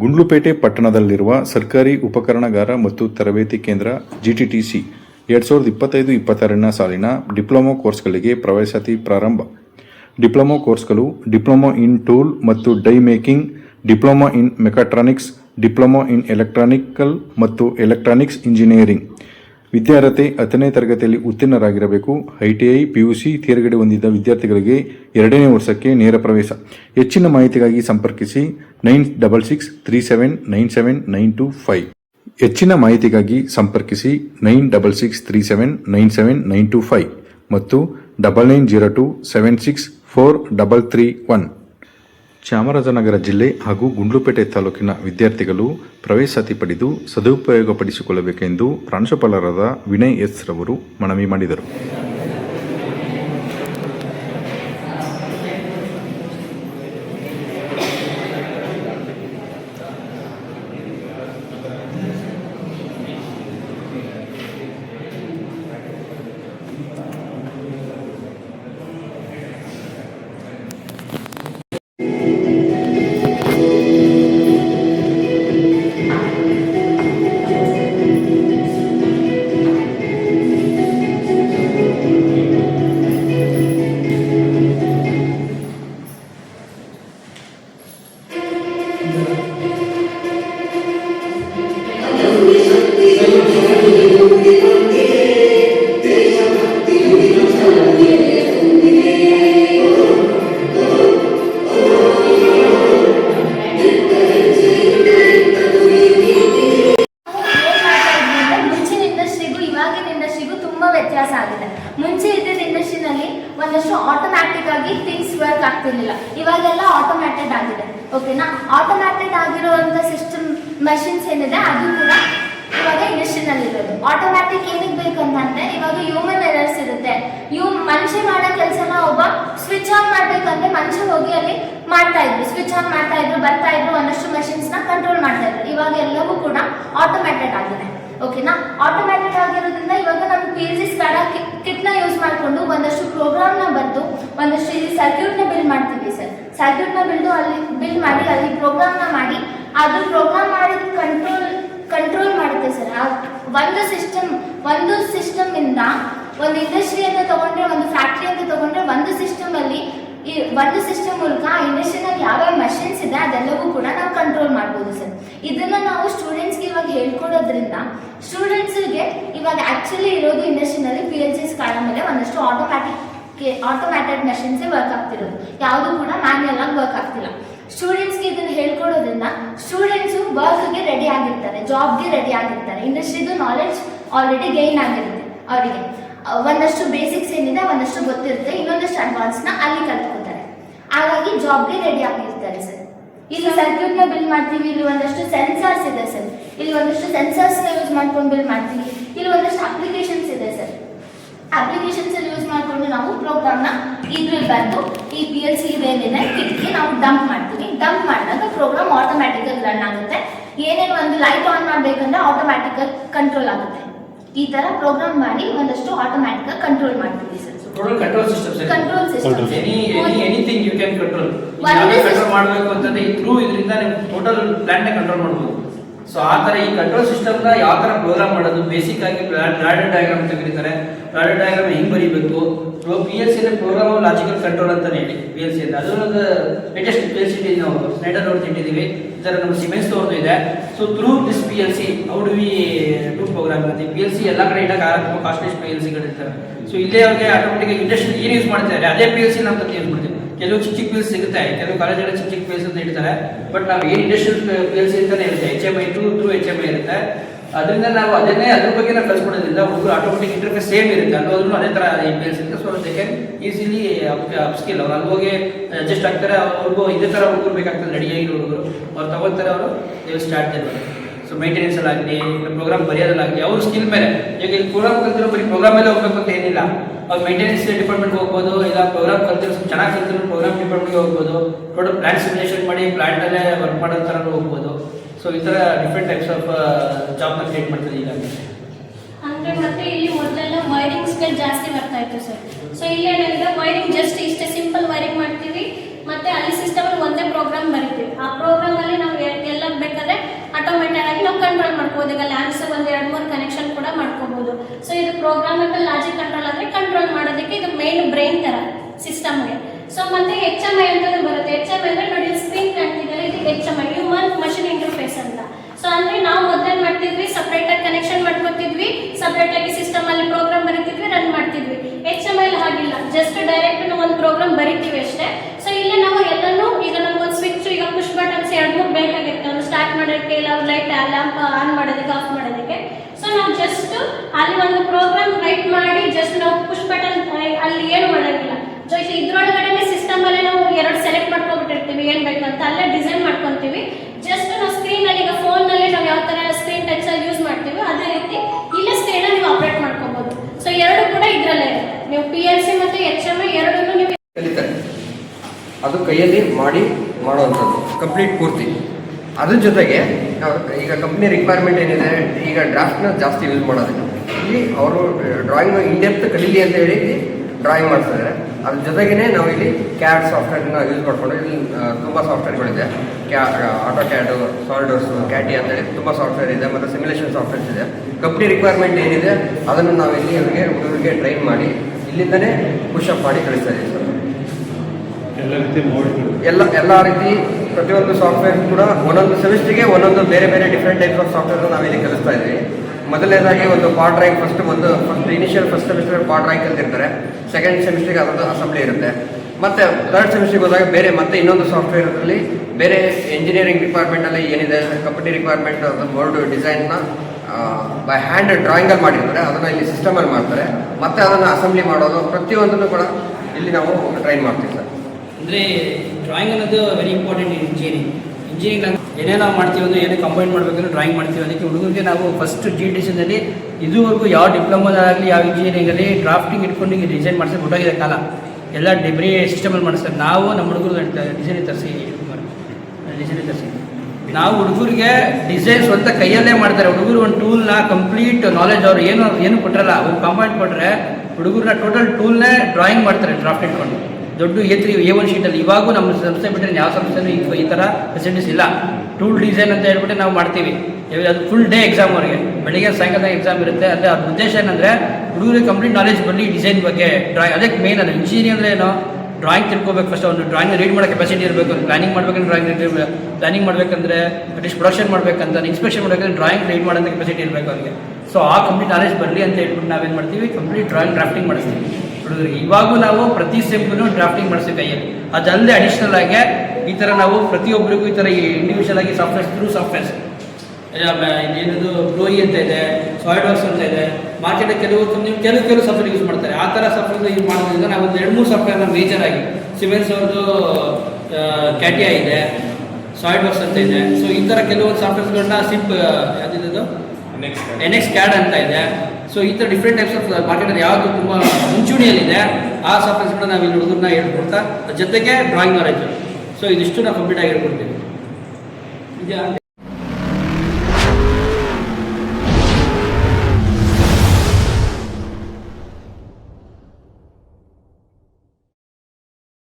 ಗುಂಡ್ಲುಪೇಟೆ ಪಟ್ಟಣದಲ್ಲಿರುವ ಸರ್ಕಾರಿ ಉಪಕರಣಗಾರ ಮತ್ತು ತರಬೇತಿ ಕೇಂದ್ರ ಜಿಟಿಟಿಸಿ ಎರಡು ಸಾವಿರದ ಇಪ್ಪತ್ತೈದು ಇಪ್ಪತ್ತಾರನೇ ಸಾಲಿನ ಡಿಪ್ಲೊಮೊ ಕೋರ್ಸ್ಗಳಿಗೆ ಪ್ರವೇಶಾತಿ ಪ್ರಾರಂಭ. ಡಿಪ್ಲೊಮೊ ಕೋರ್ಸ್ಗಳು ಡಿಪ್ಲೊಮೊ ಇನ್ ಟೂಲ್ ಮತ್ತು die making, diploma in mechatronics diploma in electronical ಮತ್ತು ಎಲೆಕ್ಟ್ರಾನಿಕ್ಸ್ ಇಂಜಿನಿಯರಿಂಗ್. ವಿದ್ಯಾರ್ಹತೆ ಹತ್ತನೇ ತರಗತಿಯಲ್ಲಿ ಉತ್ತೀರ್ಣರಾಗಿರಬೇಕು. ಐಟಿಐ, ಪಿಯುಸಿ ತೇರ್ಗಡೆ ಹೊಂದಿದ್ದ ವಿದ್ಯಾರ್ಥಿಗಳಿಗೆ ಎರಡನೇ ವರ್ಷಕ್ಕೆ ನೇರ ಪ್ರವೇಶ. ಹೆಚ್ಚಿನ ಮಾಹಿತಿಗಾಗಿ ಸಂಪರ್ಕಿಸಿ nine double six three seven nine seven nine two five. ಹೆಚ್ಚಿನ ಮಾಹಿತಿಗಾಗಿ ಸಂಪರ್ಕಿಸಿ nine double six three seven nine seven nine two five ಮತ್ತು double nine zero two seven six four double three one. Chamarajanagar ಜಿಲ್ಲೆ ಹಾಗೂ ಗುಂಡ್ಲುಪೇಟೆ ತಾಲೂಕಿನ ವಿದ್ಯಾರ್ಥಿಗಳು ಪ್ರವೇಶಾತಿ ಪಡೆದು ಸದುಪಯೋಗಪಡಿಸಿಕೊಳ್ಳಬೇಕೆಂದು ಪ್ರಾಂಶುಪಾಲರಾದ ವಿನಯ್ ಎಸ್ ರವರು ಮನವಿ ಮಾಡಿದರು. ಆಟೋಮ್ಯಾಟಿಕ್ ಏನಕ್ಕೆ ಬೇಕಂತಂದ್ರೆ ಇವಾಗ ಹ್ಯೂಮನ್ ಎರರ್ಸ್ ಇರುತ್ತೆ. ಇವ್ ಮನುಷ್ಯ ಮಾಡೋ ಕೆಲಸನ ಒಬ್ಬ ಸ್ವಿಚ್ ಆನ್ ಮಾಡ್ಬೇಕಂದ್ರೆ ಮನುಷ್ಯ ಹೋಗಿ ಅಲ್ಲಿ ಮಾಡ್ತಾ ಇದ್ರು ಸ್ವಿಚ್ ಆನ್ ಮಾಡ್ತಾ ಇದ್ರು, ಬರ್ತಾ ಇದ್ರು ಒಂದಷ್ಟು ಮೆಷಿನ್ಸ್ನ ಕಂಟ್ರೋಲ್ ಮಾಡ್ತಾ ಇದ್ರು. ಇವಾಗ ಎಲ್ಲವೂ ಕೂಡ ಆಟೋಮ್ಯಾಟಿಕ್ ಆಗಿದೆ. ಓಕೆನಾ ಆಟೋಮ್ಯಾಟಿಕ್ ಆಗಿರೋದ್ರಿಂದ ಇವಾಗ ನಮ್ಮ ಪಿ ಎಲ್ ಸಿ ಸ್ಕಾಡಾ ಕಿಟ್ನ ಯೂಸ್ ಮಾಡಿಕೊಂಡು ಒಂದಷ್ಟು ಪ್ರೋಗ್ರಾಮ್ನ ಬರೆದು ಒಂದಷ್ಟು ಇಲ್ಲಿ ಸರ್ಕ್ಯೂಟ್ನ ಬಿಲ್ ಮಾಡ್ತೀವಿ ಸರ್ ಸರ್ಕ್ಯೂಟ್ನ ಬಿಲ್ಡು ಅಲ್ಲಿ ಬಿಲ್ ಮಾಡಿ ಅಲ್ಲಿ ಪ್ರೋಗ್ರಾಮ್ನ ಮಾಡಿ, ಅದು ಪ್ರೋಗ್ರಾಮ್ ಮಾಡಿದ ಕಂಟ್ರೋಲ್ ಕಂಟ್ರೋಲ್ ಮಾಡುತ್ತೆ ಸರ್ ಒಂದು ಸಿಸ್ಟಮ್ ಒಂದು ಸಿಸ್ಟಮ್ ಇಂದ ಒಂದು ಇಂಡಸ್ಟ್ರಿ ಅಂತ ತಗೊಂಡ್ರೆ, ಒಂದು ಫ್ಯಾಕ್ಟ್ರಿ ಅಂತ ತಗೊಂಡ್ರೆ ಒಂದು ಸಿಸ್ಟಮ್ ಅಲ್ಲಿ ಈ ಒಂದು ಸಿಸ್ಟಮ್ ಮೂಲಕ ಇಂಡಸ್ಟ್ರಿನಲ್ಲಿ ಯಾವ್ಯಾವ ಮಷಿನ್ಸ್ ಇದೆ, ಅದೆಲ್ಲವೂ ಕೂಡ ನಾವು ಕಂಟ್ರೋಲ್ ಮಾಡ್ಬೋದು ಸರ್ ಇದನ್ನ ನಾವು ಸ್ಟೂಡೆಂಟ್ಸ್ಗೆ ಇವಾಗ ಹೇಳ್ಕೊಡೋದ್ರಿಂದ ಸ್ಟೂಡೆಂಟ್ಸ್ಗೆ ಇವಾಗ ಆಕ್ಚುಲಿ ಇರೋದು ಇಂಡಸ್ಟ್ರಿನಲ್ಲಿ ಪಿ ಎಲ್ ಸಿ ಸ್ಕಾಡ ಮೇಲೆ ಒಂದಷ್ಟು ಆಟೋಮ್ಯಾಟಿಕ್ ಆಟೋಮ್ಯಾಟೆಡ್ ಮಷಿನ್ಸೇ ವರ್ಕ್ ಆಗ್ತಿರೋದು. ಯಾವುದು ಕೂಡ ಮ್ಯಾನ್ಯಲ್ ಆಗಿ ವರ್ಕ್ ಆಗ್ತಿಲ್ಲ. ಸ್ಟೂಡೆಂಟ್ಸ್ಗೆ ಇದನ್ನ ಹೇಳ್ಕೊಡೋದ್ರಿಂದ ಸ್ಟೂಡೆಂಟ್ಸು ವರ್ಕ್ಗೆ ರೆಡಿ ಆಗಿರ್ತಾರೆ ಜಾಬ್ಗೆ ರೆಡಿ ಆಗಿರ್ತಾರೆ. ಇಂಡಸ್ಟ್ರಿದು ನಾಲೆಡ್ಜ್ ಆಲ್ರೆಡಿ ಗೈನ್ ಆಗಿರುತ್ತೆ ಅವರಿಗೆ. ಒಂದಷ್ಟು ಬೇಸಿಕ್ಸ್ ಏನಿದೆ, ಒಂದಷ್ಟು ಗೊತ್ತಿರುತ್ತೆ, ಇನ್ನೊಂದಷ್ಟು ಅಡ್ವಾನ್ಸ್ನ ಅಲ್ಲಿ ಕಲ್ತ್ಕೊತಾರೆ. ಹಾಗಾಗಿ ಜಾಬ್ಗೆ ರೆಡಿ ಆಗಿರ್ತಾರೆ ಸರ್. ಇಲ್ಲಿ ಸರ್ಕ್ಯೂಟ್ನ ಬಿಲ್ ಮಾಡ್ತೀವಿ, ಇಲ್ಲಿ ಒಂದಷ್ಟು ಸೆನ್ಸಾರ್ಸ್ ಇದೆ ಸರ್. ಇಲ್ಲಿ ಒಂದಷ್ಟು ಸೆನ್ಸಾರ್ಸ್ನ ಯೂಸ್ ಮಾಡ್ಕೊಂಡು ಬಿಲ್ ಮಾಡ್ತೀವಿ. ಇಲ್ಲಿ ಒಂದಷ್ಟು ಅಪ್ಲಿಕೇಶನ್ಸ್ ಇದೆ ಸರ್. ಅಪ್ಲಿಕೇಶನ್ಸ್ ಯೂಸ್ ಮಾಡ್ಕೊಂಡು ನಾವು ಪ್ರೋಗ್ರಾಮ್ನ ಇದ್ರಲ್ಲಿ ಬಂದು ಈ ಪಿ ಎಲ್ ಸಿ ಏನಿದೆ ಕಿಟ್ಗೆ ನಾವು ಡಂಪ್ ಮಾಡ್ತೀವಿ. ಡಂಪ್ ಮಾಡಿದಾಗ ಪ್ರೋಗ್ರಾಮ್ ಆಟೋಮ್ಯಾಟಿಕ್ ಆಗಿ ರನ್ ಆಗುತ್ತೆ. ಏನೇನು ಒಂದು ಲೈಟ್ ಆನ್ ಮಾಡ್ಬೇಕಂದ್ರೆ ಆಟೋಮ್ಯಾಟಿಕಲ್ ಕಂಟ್ರೋಲ್ ಆಗುತ್ತೆ. ಈ ತರ ಪ್ರೋಗ್ರಾಮ್ ಮಾಡಿ ಒಂದಷ್ಟು ಆಟೋಮ್ಯಾಟಿಕ್ ಕಂಟ್ರೋಲ್ ಮಾಡ್ತೀವಿ sir total control system control system any any anything you can control control ಮಾಡಬೇಕು ಅಂತಂದ್ರೆ ಥ್ರೂ ಇದರಿಂದ ನೀವು ಟೋಟಲ್ ಪ್ಲಾನ್ ಕಂಟ್ರೋಲ್ ಮಾಡ್ಬೋದು. ಸೊ ಆ ತರ ಈ ಕಂಟ್ರೋಲ್ ಸಿಸ್ಟಮ್ನ ಯಾವ ತರ ಪ್ರೋಗ್ರಾಮ್ ಮಾಡೋದು ಬೇಸಿಕ್ ಆಗಿ ಲ್ಯಾಡರ್ ಡಯಾಗ್ರಾಮ್ ಕರೀತಾರೆ ಪ್ಲಾನ್ ಡಯಾಗ್ರಾಮ್ ಹೆಂಗ್ ಬರೀಬೇಕು P L C program logical control ಅಂತ ಹೇಳಿ ಪಿ ಎಲ್ ಸಿ ಅಂತ ಅದು ಒಂದು ಲೇಟೆಸ್ಟ್ ಪಿ ಎಲ್ ಸಿ ನಾವು ಸ್ನೈಡರ್ ಅವ್ರದ್ದು ಇಟ್ಟಿದ್ದೀವಿ ಥರ ನಮ್ಮ ಸಿಮೆನ್ಸ್ ಅವ್ರದ್ದು ಇದೆ so through this P L C ಔಡ್ V to program ಅಂತ ಪಿ ಎಲ್ ಸಿ ಎಲ್ಲ ಕಡೆ ಇಡಕ್ಕೆ ಆಗುತ್ತೆ ಕಾಸ್ಟ್ಲಿ ಪಿ ಎಲ್ ಸಿಗಳಿರ್ತಾರೆ ಸೊ ಇಲ್ಲೇ ಅವ್ರಿಗೆ ಆಟೋಮೆಟಿಕ್ ಇಂಡಸ್ಟ್ರಿ ಏನು ಯೂಸ್ ಮಾಡ್ತಾರೆ ಅದೇ ಪಿ ಎಲ್ ಸಿ ತಂದು ಯೂಸ್ ಮಾಡ್ತೀವಿ ಕೆಲವು ಚಿಕ್ಕ ಚಿಕ್ಕ ಪೀಲ್ಸ್ ಸಿಗುತ್ತೆ ಕೆಲವು ಕಾಲೇಜಲ್ಲಿ ಚಿಕ್ಕ ಚಿಕ್ಕ ಪೀಲ್ಸ್ ಅಂತ ಇಡ್ತಾರೆ ಬಟ್ ನಾವು ಏನು ಇಂಡಸ್ಟ್ರಿಯಲ್ ಪಿ ಎಲ್ ಸಿ ಅಂತಾನೆ ಇರುತ್ತೆ H M I to through H M I ಇರುತ್ತೆ ಅದರಿಂದ ನಾವು ಅದನ್ನೇ ಅದ್ರ ಬಗ್ಗೆ ನಾವು ಕಲ್ಸ್ಕೊಡೋದ್ರಿಂದ ಹುಡುಗರು ಆಟೋಮೆಟಿಕ್ ಇಂಟರ್ಫೇಸ್ ಸೇಮ್ ಇರುತ್ತೆ. ಅಲ್ಲೋದ್ರೂ ಅದೇ ಥರ ಪಿ ಸಿ ಇರುತ್ತೆ so they can easily upskill ಅವ್ರು. ಅಲ್ಲಿ ಹೋಗಿ ಅಡ್ಜಸ್ಟ್ ಆಗ್ತಾರೆ. ಅವ್ರಿಗೂ ಇದೇ ಥರ ಹುಡುಗರು ಬೇಕಾಗ್ತದೆ. ರೆಡಿಯಾಗಿರೋ ಹುಡುಗರು. ಅವ್ರು ತಗೋತಾರೆ ಅವರು. ದೇವ್ ಸ್ಟಾರ್ಟ್ ಸೊ ಮೇಂಟೆನೆನ್ಸ್ ಆಗಲಿ ಪ್ರೋಗ್ರಾಮ್ ಬರೆಯೋದಲ್ಲಾಗಲಿ ಅವ್ರ ಸ್ಕಿಲ್ ಮೇಲೆ. ಈಗ ಇಲ್ಲಿ ಪ್ರೋಗ್ರಾಮ್ ಕಲ್ತಿರೋ ಬರೀ ಪ್ರೋಗ್ರಾಮ್ ಮೇಲೆ ಹೋಗ್ಬೇಕು ಅಂತ ಏನಿಲ್ಲ. ಅವ್ರು ಮೇಂಟೆನೆನ್ಸ್ ಡಿಪಾರ್ಟ್ಮೆಂಟ್ ಹೋಗ್ಬೋದು, ಇಲ್ಲ ಪ್ರೋಗ್ರಾಮ್ ಕಲ್ತಿರೋ ಚೆನ್ನಾಗಿ ಕಲ್ತಿರೋ ಪ್ರೋಗ್ರಾಮ್ ಡಿಪಾರ್ಟ್ಮೆಂಟ್ಗೆ ಹೋಗ್ಬೋದು ಟೋಟಲ್ ಪ್ಲಾಂಟ್ ಸಿಮ್ಯುಲೇಷನ್ ಮಾಡಿ ಪ್ಲಾಂಟಲ್ಲೇ ವರ್ಕ್ ಮಾಡೋ ಥರ ಹೋಗ್ಬೋದು. ಸೊ ಈ ಥರ ಡಿಫ್ರೆಂಟ್ ಟೈಪ್ಸ್ ಆಫ್ ಜಾಬ್ನ ಕ್ರಿಯೇಟ್ ಮಾಡ್ತಾರೆ ಈಗ? ಅಂದ್ರೆ ಮತ್ತೆ ಇಲ್ಲಿ ಮೊದಲೆಲ್ಲ ವೈರಿಂಗ್ಸ್ಗಳು ಜಾಸ್ತಿ ಬರ್ತಾ ಇತ್ತು ಸರ್ ಸೊ ಏನಂದ್ರೆ ವೈರಿಂಗ್ ಜಸ್ಟ್ ಇಷ್ಟೇ ಸಿಂಪಲ್ ವೈರಿಂಗ್ ಮಾಡ್ತೀವಿ. ಮತ್ತೆ ಅಲ್ಲಿ ಸಿಸ್ಟಮ್ ಅಲ್ಲಿ ಒಂದೇ ಪ್ರೋಗ್ರಾಮ್ ಬರಿತೀವಿ. ಆ ಪ್ರೋಗ್ರಾಮ್ ಅಲ್ಲಿ ನಾವು ಎಲ್ಲ ಬೇಕಾದ್ರೆ ಆಟೋಮೆಟೆಡ್ ಆಗಿ ನಾವು ಕಂಟ್ರೋಲ್ ಮಾಡ್ಬೋದು ಈಗ ಲ್ಯಾಂಡ್ಸ್ ಒಂದು ಎರಡು ಮೂರು ಕನೆಕ್ಷನ್ ಕೂಡ ಮಾಡ್ಕೋಬಹುದು ಸೊ ಇದು ಪ್ರೋಗ್ರಾಮಬಲ್ ಲಾಜಿಕ್ ಕಂಟ್ರೋಲ್ ಅಂದ್ರೆ ಕಂಟ್ರೋಲ್ ಮಾಡೋದಕ್ಕೆ ಇದು ಮೇನ್ ಬ್ರೈನ್ ತರ ಸಿಸ್ಟಮ್ಗೆ ಸೊ ಮತ್ತೆ ಎಚ್ ಎಂ ಐ ಅಂತ ಬರುತ್ತೆ. ಎಚ್ ಎಂ ಐ ಅಂದ್ರೆ ನೋಡಿ ಸ್ಕ್ರೀನ್ ಕಾಣ್ತಿದ್ದಾರೆ ಐ ಹ್ಯೂಮನ್ ಮಷಿನ್ ಇಂಟರ್ಫೇಸ್ ಅಂತ. ಸೊ ಅಂದ್ರೆ ನಾವು ಮೊದಲೇನ್ ಮಾಡ್ತಿದ್ವಿ ಸಪ್ರೇಟ್ ಆಗಿ ಕನೆಕ್ಷನ್ ಮಾಡ್ಕೊತಿದ್ವಿ ಸಪ್ರೇಟ್ ಆಗಿ ಸಿಸ್ಟಮ್ ಅಲ್ಲಿ ಪ್ರೋಗ್ರಾಮ್ ಬರೀತಿದ್ವಿ ರನ್ ಮಾಡ್ತಿದ್ವಿ. ಎಚ್ ಎಂ ಐ ಹಾಗಿಲ್ಲ ಜಸ್ಟ್ ಡೈರೆಕ್ಟ್ ನಾವು ಒಂದು ಪ್ರೋಗ್ರಾಮ್ ಬರಿತೀವಿ ಅಷ್ಟೇ. ಸೊ ಇಲ್ಲೇ ನಾವು ಎಲ್ಲಾನು ಈಗ ನಮ್ಗೊಂದು ಸ್ವಿಚ್ ಈಗ ಪುಷ್ ಬಟನ್ಸ್ ಎರಡು, ಮೂರು ಬೇಕಾಗಿತ್ತು. ಒಂದು ಸ್ಟಾರ್ಟ್ ಮಾಡೋಕ್ಕೆ ಇಲ್ಲ ಲೈಟ್ ಲ್ಯಾಂಪ್ ಆನ್ ಮಾಡೋದಕ್ಕೆ ಆಫ್ ಮಾಡೋದಕ್ಕೆ. ಸೊ ನಾವು ಜಸ್ಟ್ ಅಲ್ಲಿ ಒಂದು ಪ್ರೋಗ್ರಾಮ್ ರೈಟ್ ಮಾಡಿ ಜಸ್ಟ್ ನಾವು ಪುಷ್ ಬಟನ್ ಅಲ್ಲಿ ಏನು ಮಾಡೋಂಗಿಲ್ಲ. ಸೊ ಇದ್ರೊಳಗಡೆ ಸಿಸ್ಟಮ್ ಅಲ್ಲೇ ನಾವು ಎರಡು ಸೆಲೆಕ್ಟ್ ಮಾಡ್ಕೊಂಡ್ಬಿಟ್ಟಿರ್ತೀವಿ ಏನ್ ಬೇಕು ಅಂತ ಅಲ್ಲೇ ಡಿಸೈನ್ ಮಾಡ್ಕೊಂತೀವಿ. ಜಸ್ಟ್ ನಾವು ಸ್ಕ್ರೀನ್ ಅಲ್ಲಿ ಈಗ ಫೋನ್ನಲ್ಲಿ ನಾವು ಯಾವ ತರ ಸ್ಕ್ರೀನ್ ಟಚ್ ಅಲ್ಲಿ ಯೂಸ್ ಮಾಡ್ತೀವಿ ಅದೇ ರೀತಿ ಇಲ್ಲೇ ಸ್ಕ್ರೀನ್ ನೀವು ಆಪರೇಟ್ ಮಾಡ್ಕೋಬಹುದು ಸೊ ಎರಡು ಕೂಡ ಇದ್ರಲ್ಲೇ ನೀವು ಪಿ ಎಲ್ ಸಿ ಮತ್ತೆ ಎಚ್ ಎಂ ಎರಡನ್ನೂ ನೀವು ಅದು ಕೈಯಲ್ಲಿ ಮಾಡಿ ಮಾಡುವಂಥದ್ದು. ಕಂಪ್ಲೀಟ್ ಪೂರ್ತಿ. ಅದ್ರ ಜೊತೆಗೆ ಈಗ ಕಂಪ್ನಿ ರಿಕ್ವೈರ್ಮೆಂಟ್ ಏನಿದೆ, ಈಗ ಡ್ರಾಫ್ಟ್ನ ಜಾಸ್ತಿ ಯೂಸ್ ಮಾಡೋದಿಲ್ಲ. ಇಲ್ಲಿ ಅವರು ಡ್ರಾಯಿಂಗ್ ಇಂಡೆಪ್ತ್ ಕಲೀಲಿ ಅಂತ ಹೇಳಿ ಡ್ರಾಯಿಂಗ್ ಮಾಡ್ತಿದ್ದಾರೆ. ಅದ್ರ ಜೊತೆಗೇ ನಾವು ಇಲ್ಲಿ ಕ್ಯಾಡ್ ಸಾಫ್ಟ್ವೇರ್ನ ಯೂಸ್ ಮಾಡಿಕೊಂಡು ಇಲ್ಲಿ ತುಂಬ ಸಾಫ್ಟ್ವೇರ್ಗಳಿದೆ ಕ್ಯಾ ಆಟೋ ಕ್ಯಾಡು ಸಾಲ್ಡರ್ಸು ಕ್ಯಾಟಿ ಅಂತೇಳಿ ತುಂಬ ಸಾಫ್ಟ್ವೇರ್ ಇದೆ ಮತ್ತು ಸಿಮ್ಯುಲೇಷನ್ ಸಾಫ್ಟ್ವೇರ್ಸ್ ಇದೆ. ಕಂಪ್ನಿ ರಿಕ್ವೈರ್ಮೆಂಟ್ ಏನಿದೆ ಅದನ್ನು ನಾವು ಇಲ್ಲಿ ಅವರಿಗೆ ಹುಡುಗರಿಗೆ ಟ್ರೈನ್ ಮಾಡಿ ಇಲ್ಲಿಂದನೇ ಪುಷಪ್ ಮಾಡಿ ಕಳಿಸ್ತಾ ಇದ್ದೀವಿ ಸರ್. ಎಲ್ಲ ರೀತಿ ಎಲ್ಲ ಎಲ್ಲ ರೀತಿ ಪ್ರತಿಯೊಂದು ಸಾಫ್ಟ್ವೇರ್ ಕೂಡ ಒಂದೊಂದು ಸೆಮಿಸ್ಟ್ರಿಗೆ ಒಂದೊಂದು ಬೇರೆ ಬೇರೆ ಡಿಫ್ರೆಂಟ್ ಟೈಪ್ಸ್ ಆಫ್ ಸಾಫ್ಟ್ವೇರ್ ನಾವು ಇಲ್ಲಿ ಕಲಿಸ್ತಾ ಇದ್ದೀವಿ ಮೊದಲನೇದಾಗಿ ಒಂದು ಪಾರ್ಟ್ ರ್ಯಾಂಕ್ ಫಸ್ಟ್ ಒಂದು first initial first semester part rank ಇರ್ತಾರೆ ಸೆಕೆಂಡ್ ಸೆಮಿಸ್ಟರ್ಗೆ ಅದೊಂದು ಅಸೆಂಬ್ಲಿ ಇರುತ್ತೆ. ಮತ್ತೆ ಥರ್ಡ್ ಸೆಮಿಸ್ಟರ್ಗೆ ಹೋದಾಗ ಬೇರೆ ಮತ್ತೆ ಇನ್ನೊಂದು ಸಾಫ್ಟ್ವೇರ್ ಅದರಲ್ಲಿ ಬೇರೆ ಇಂಜಿನಿಯರಿಂಗ್ ಡಿಪಾರ್ಟ್ಮೆಂಟಲ್ಲಿ ಏನಿದೆ ಕಂಪನಿ ರಿಕ್ವೈರ್ಮೆಂಟ್ ಬೋರ್ಡ್ ಡಿಸೈನ್ನ ಬೈ ಹ್ಯಾಂಡ್ ಡ್ರಾಯಿಂಗಲ್ಲಿ ಮಾಡಿರ್ತಾರೆ. ಅದನ್ನು ಇಲ್ಲಿ ಸಿಸ್ಟಮಲ್ಲಿ ಮಾಡ್ತಾರೆ. ಮತ್ತೆ ಅದನ್ನು ಅಸೆಂಬ್ಲಿ ಮಾಡೋದು ಪ್ರತಿಯೊಂದನ್ನು ಕೂಡ ಇಲ್ಲಿ ನಾವು ಟ್ರೈನ್ ಮಾಡ್ತೀವಿ ಸರ್. ಅಂದರೆ ಡ್ರಾಯಿಂಗ್ ಅನ್ನೋದು ವೆರಿ ಇಂಪಾರ್ಟೆಂಟ್ ಇಂಜಿನಿಯರಿಂಗ್ ಇಂಜಿನಿಯರಿಂಗ್ ಏನೇ ನಾವು ಮಾಡ್ತೀವಿ ಅಂದ್ರೆ ಏನೇ ಕಂಬೈನ್ ಮಾಡಬೇಕಂದ್ರೆ ಡ್ರಾಯಿಂಗ್ ಮಾಡ್ತೀವಿ. ಅದಕ್ಕೆ ಹುಡುಗರಿಗೆ ನಾವು ಫಸ್ಟ್ ಜಿ ಡಿಷನಲ್ಲಿ ಇದುವರೆಗೂ ಯಾವ ಡಿಪ್ಲೊಮಾದಾಗಲಿ ಯಾವ ಇಂಜಿನಿಯರಿಂಗಲ್ಲಿ ಡ್ರಾಫ್ಟಿಂಗ್ ಇಟ್ಕೊಂಡು ಹಿಂಗೆ ಡಿಸೈನ್ ಮಾಡಿಸಿ ಹೊಟ್ಟೋಗಿದೆ ಕಾಲ, ಎಲ್ಲ ಡಿಬ್ರಿ ಸಿಸ್ಟಮಲ್ಲಿ ಮಾಡಿಸ್ತಾರೆ ನಾವು ನಮ್ಮ ಹುಡುಗರು ಡಿಸೈನ್ ತರಿಸಿ ಡಿಸೈನ್ ತರಿಸಿ. ನಾವು ಹುಡುಗರಿಗೆ ಡಿಸೈನ್ ಸ್ವಂತ ಕೈಯಲ್ಲೇ ಮಾಡ್ತಾರೆ. ಹುಡುಗರು ಒಂದು ಟೂಲ್ನ ಕಂಪ್ಲೀಟ್ ನಾಲೆಜ್ ಅವರು ಏನು ಏನು ಕೊಟ್ಟರಲ್ಲ ಅವ್ರು ಕಾಂಪೌಂಡ್ ಕೊಟ್ಟರೆ ಹುಡುಗರನ್ನ ಟೋಟಲ್ ಟೂಲ್ನೇ ಡ್ರಾಯಿಂಗ್ ಮಾಡ್ತಾರೆ ಡ್ರಾಫ್ಟ್ ಇಟ್ಕೊಂಡು. ದೊಡ್ಡ ಎ ತ್ರೀ ಎ ಒನ್ ಶೀಟಲ್ಲಿ ಇವಾಗೂ ನಮ್ಮ ಸಂಸ್ಥೆ ಬಿಟ್ಟರೆ ಯಾವ ಸಂಸ್ಥೆನೂ ಈ ಥರ ಫೆಸಿಲಿಟೀಸ್ ಇಲ್ಲ. ಟೂಲ್ ಡಿಸೈನ್ ಅಂತ ಹೇಳ್ಬಿಟ್ಟು ನಾವು ಮಾಡ್ತೀವಿ. ಅದು ಫುಲ್ ಡೇ ಎಕ್ಸಾಮ್ ಅವರಿಗೆ. ಬೆಳಿಗ್ಗೆ ಸಾಯಂಕಾಲ ಎಕ್ಸಾಮ್ ಇರುತ್ತೆ. ಅದೇ ಅದ್ರ ಉದ್ದೇಶ ಏನಂದರೆ ಹುಡುಗರಿಗೆ ಕಂಪ್ಲೀಟ್ ನಾಲೆಜ್ ಬರಲಿ ಡಿಸೈನ್ ಬಗ್ಗೆ. ಡ್ರಾಯಿಂಗ್ ಅದಕ್ಕೆ ಮೇನ್ ಅದು ಇಂಜಿನಿಯರ್ ಅಂದರೆ ಏನು? ಡ್ರಾಯಿಂಗ್ ತಿಳ್ಕೋಬೇಕು ಫಸ್ಟ್ ಒಂದು ಡ್ರಾಯಿಂಗ್ ರೀಡ್ ಮಾಡೋ ಕೆಪಾಸಿಟಿ ಇರಬೇಕು. ಪ್ಲಾನಿಂಗ್ ಮಾಡ್ಬೇಕಂದ್ರೆ ಡ್ರಾಯಿಂಗ್ ರೀಡ್ ಪ್ಲಾನಿಂಗ್ ಮಾಡಬೇಕಂದ್ರೆ ಅಟ್ಲೀಸ್ಟ್ ಪ್ರೊಡಕ್ಷನ್ ಮಾಡ್ಬೇಕಂತ ಇನ್ಸ್ಪೆಕ್ಷನ್ ಮಾಡಬೇಕಂದ್ರೆ ಡ್ರಾಯಿಂಗ್ ರೀಡ್ ಮಾಡೋಂಥ ಕೆಪಾಸಿಟಿ ಇರಬೇಕು ಅವರಿಗೆ. ಸೊ ಆ ಕಂಪ್ಲೀಟ್ ನಾಲೆಜ್ ಬರಲಿ ಅಂತ ಹೇಳ್ಬಿಟ್ಟು ನಾವೇನು ಮಾಡ್ತೀವಿ? ಕಂಪ್ಲೀಟ್ ಡ್ರಾಯಿಂಗ್ ಡ್ರಾಫ್ಟಿಂಗ್ ಮಾಡಿಸ್ತೀವಿ. ಹುಡುಗರಿಗೆ. ಇವಾಗೂ ನಾವು ಪ್ರತಿ ಸೆಮ್ಗೂ ಡ್ರಾಫ್ಟಿಂಗ್ ಮಾಡಿಸ್ತೀವಿ ಕೈಯಲ್ಲಿ. ಅದಲ್ಲದೆ ಅಡಿಷ್ನಲ್ ಆಗಿ ಈ ಥರ ನಾವು ಪ್ರತಿಯೊಬ್ಬರಿಗೂ ಈ ಥರ ಇಂಡಿವಿಜುವಲ್ ಆಗಿ ಸಾಫ್ಟ್ವೇರ್ಸ್ ಥ್ರೂ ಸಾಫ್ಟ್ವೇರ್ಸ್ ಇನ್ನೇನದು ಪ್ರೋಯಿ ಅಂತ ಇದೆ ಸಾಯಿಡ್ ವರ್ಕ್ಸ್ ಅಂತ ಇದೆ. ಮಾರ್ಕೆಟ್ ಕೆಲವು ನೀವು ಕೆಲವು ಕೆಲವು ಸಾಫ್ಟ್ವೇರ್ ಯೂಸ್ ಮಾಡ್ತಾರೆ. ಆ ಥರ ಸಾಫ್ಟ್ವೇರ್ ಯೂಸ್ ಮಾಡೋದ್ರಿಂದ ನಾವು ಒಂದು ಎರಡು ಮೂರು ಸಾಫ್ಟ್ವೇರ್ನ ಮೇಜರ್ ಆಗಿ ಸಿಮೆನ್ಸ್ ಅವ್ರದ್ದು ಕ್ಯಾಟಿಯಾ ಇದೆ ಸಾಯಿಡ್ ವರ್ಕ್ಸ್ ಅಂತ ಇದೆ. ಸೊ ಈ ಥರ ಕೆಲವೊಂದು ಸಾಫ್ಟ್ವೇರ್ಸ್ಗಳನ್ನ ಸಿಪ್ ಯಾವುದಿದ್ದು? ಎನ್ ಎಕ್ಸ್ ಕ್ಯಾಡ್ ಅಂತ ಇದೆ. ಸೊ ಈ ಥರ ಡಿಫ್ರೆಂಟ್ ಟೈಪ್ಸ್ ಆಫ್ ಮಾರ್ಕೆಟಲ್ಲಿ ಯಾವುದು ತುಂಬ ಮುಂಚೂಣಿಯಲ್ಲಿದೆ, ಆ ಸಾಫ್ಟ್ವೇರ್ಸ್ಗಳನ್ನ ನಾವು ಇಲ್ಲಿ ಹುಡುಗರನ್ನ ಹೇಳ್ಕೊಡ್ತಾ ಜೊತೆಗೆ ಡ್ರಾಯಿಂಗ್ ನಾಲೆಜ್ ಸೊ ಇದಿಷ್ಟು ನಾವು ಕಂಪ್ಲೀಟ್ ಆಗಿ ಈಗ